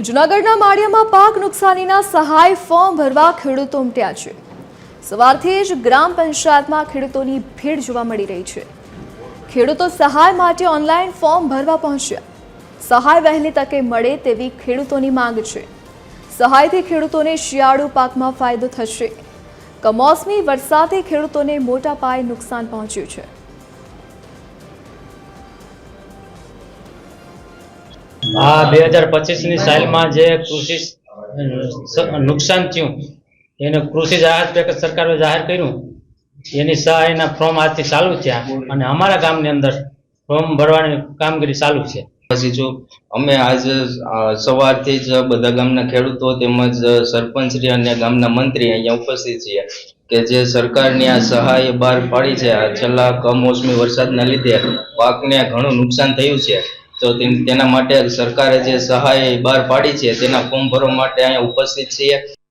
જૂનાગઢના માળિયામાં પાક નુકસાનીના સહાય ફોર્મ ભરવા ખેડૂતો ઉમટ્યા છે. સવારથી જ ગ્રામ પંચાયતમાં ખેડૂતોની ભીડ જોવા મળી રહી છે. ખેડૂતો સહાય માટે ઓનલાઈન ફોર્મ ભરવા પહોંચ્યા. સહાય વહેલી તકે મળે તેવી ખેડૂતોની માંગ છે. સહાયથી ખેડૂતોને શિયાળુ પાકમાં ફાયદો થશે. કમોસમી વરસાદથી ખેડૂતોને મોટા પાયે નુકસાન પહોંચ્યું છે. આ બે હજાર પચીસની સાલમાં જે કૃષિ નુકસાન થયું, એને કૃષિ રાહત પેકેજ સરકારે જાહેર કર્યું, એની સહાયના ફોર્મ આજથી ચાલુ થયા અને અમારા ગામની અંદર ફોર્મ ભરવાની કામગીરી ચાલુ છે. પછી જો અમે આજ સવારથી જ બધા ગામના ખેડૂતો તેમજ સરપંચશ્રી અને ગામના મંત્રી અહીંયા ઉપસ્થિત છીએ કે જે સરકારની આ સહાય બહાર પાડી છે. છેલ્લા કમોસમી વરસાદના લીધે પાકને ઘણું નુકસાન થયું છે. તો તેના માટે સરકારે જે સહાય બહાર પાડી છે, તેના ફોર્મ ભરવા માટે અહીંયા ઉપસ્થિત છીએ.